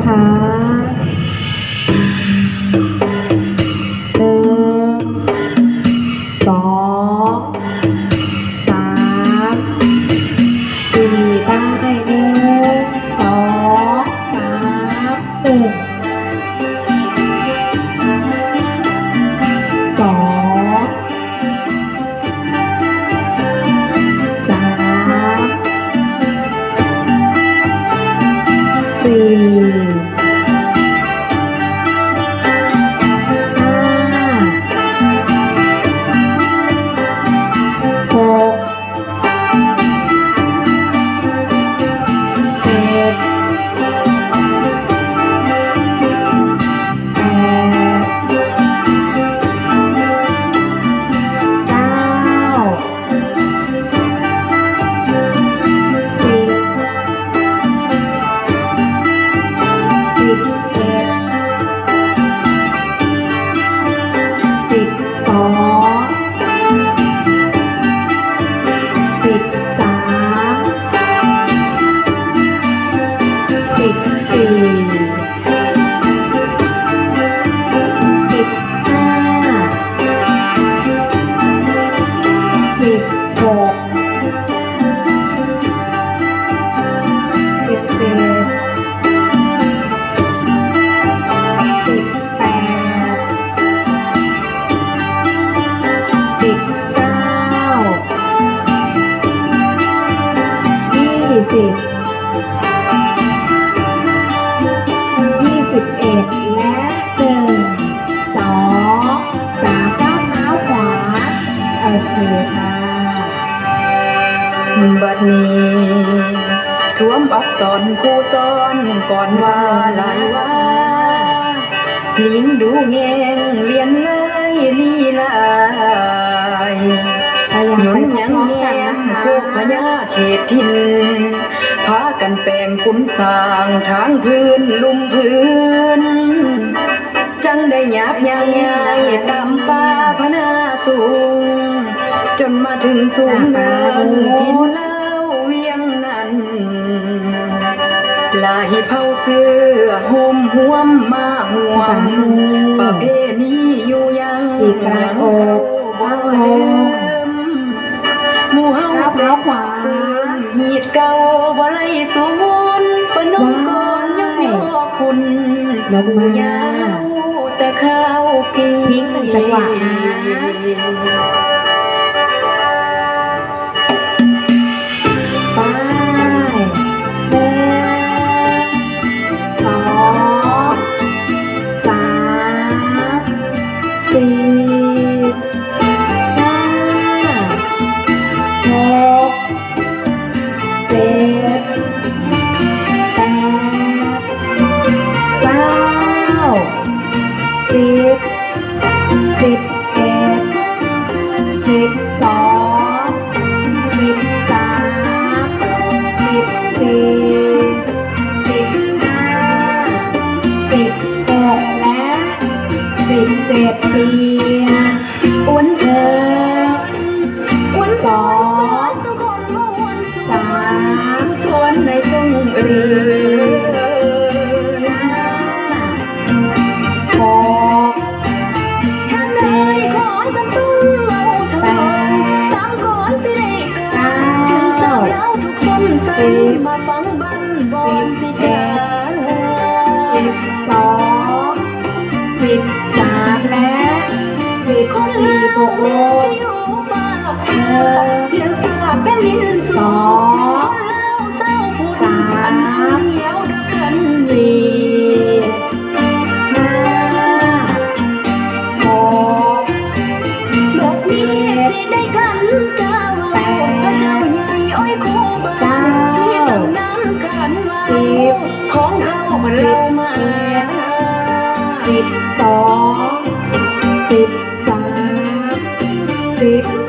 นะคะ ค่ะบัดนี้ทวมอักษรคู่ซ้อนก่อนว่าหลายว่าลิงดูแงงเวียนเลยลีลายหนุนยังแยงพวกพญาเขตทินพากันแปลงคุณสร้างทางพื้นลุ่มพื้น จังได้หยาบยางยายตามป่าพนาสูง จนมาถึงสูงเนินทินเล่าเวียงนั้น ลายเผาเสื้อห่มห่วมมาห่วมประเพณีอยู่ยังอีกครั้งโอ้บ่ลืมหมู่เฮาก้าวเท้าขวาเหีดเก่าบ่ไล่สูญปนมก่อนยกย่อคุณลงมายาวแต่ข้าวกินจังหวะนะ ฝากเป็นดินสองคนเล่าเศร้าพูดอันเดียวเดินดีห้าหกแบบนี้สิได้กันเจ้าพระเจ้าใหญ่อ้อยคู่บ้านมีตำนานกันว่าของเขาเรามาสิบสองสิบสามสิบ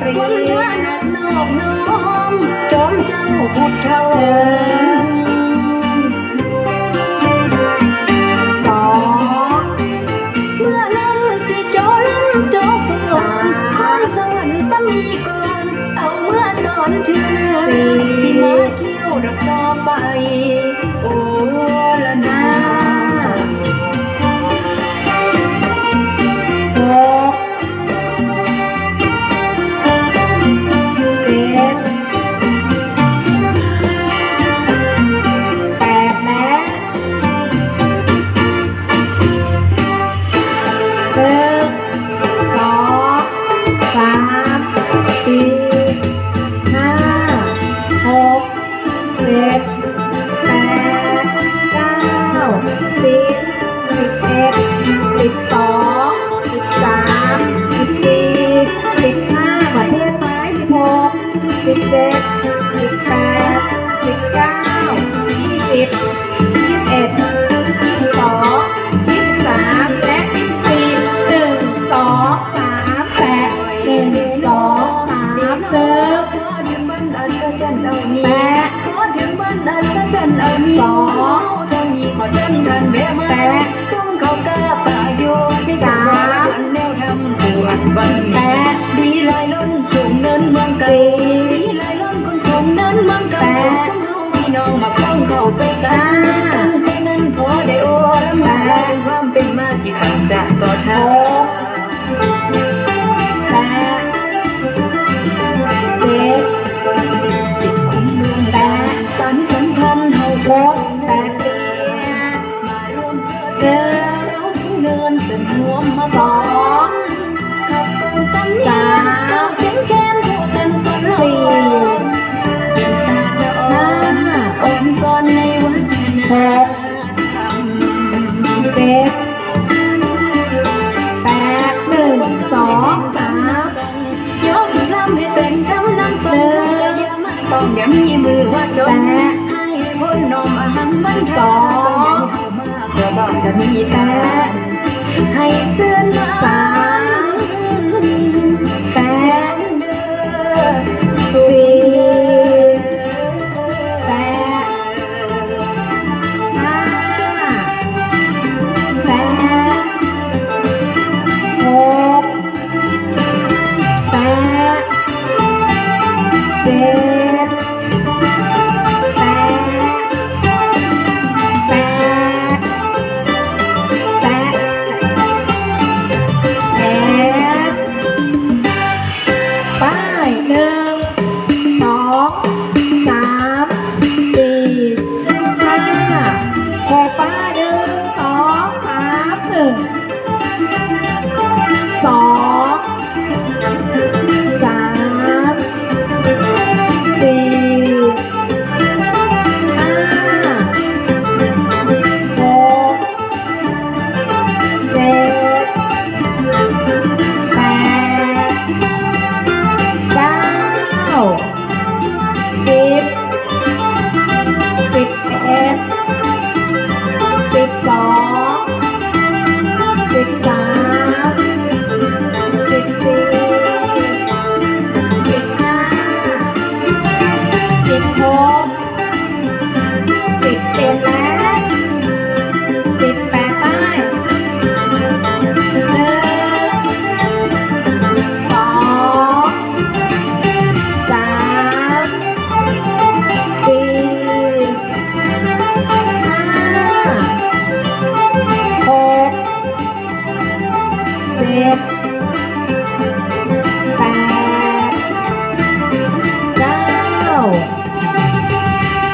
ព្រានណាត់នោមនោមចំចៅពុទ្ធោ งนั้นมันก็ต้องรู้พี่น้องมาคล้องเข้าใส่กันตั้งแต่นั้นพอได้โอรำมาความเป็นมาที่ทำจากต่อเธอเดินเจ้าสูงเนินเส้หัวมาบอก กัมีแท้ให้เสื้อ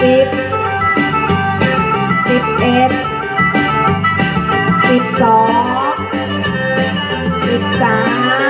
สิบสิบเอ็ดสิบสองสิบสาม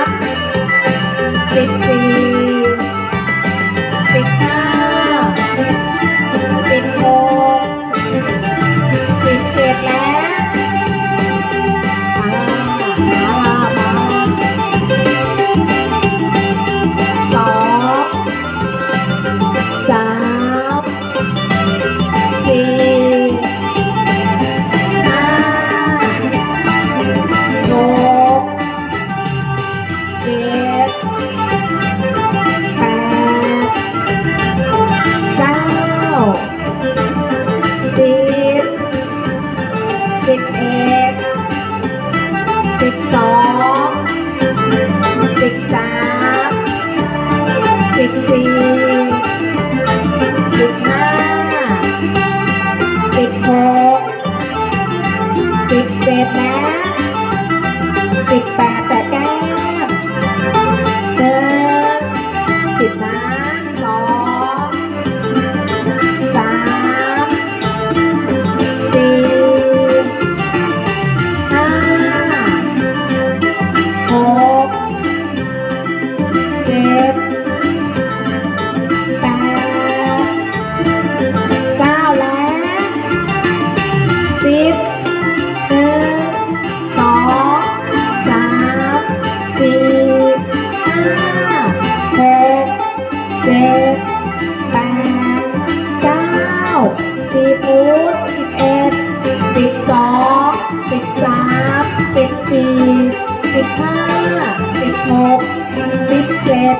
ด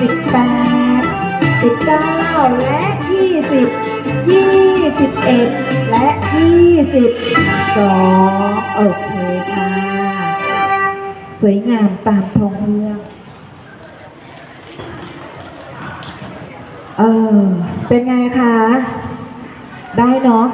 สิบแปดสิบเก้าและยี่สิบยี่สิบเอ็ดและยี่สิบสองโอเคค่ะ สวยงามตามท้องเรื่องเออเป็นไงคะ ได้เนาะ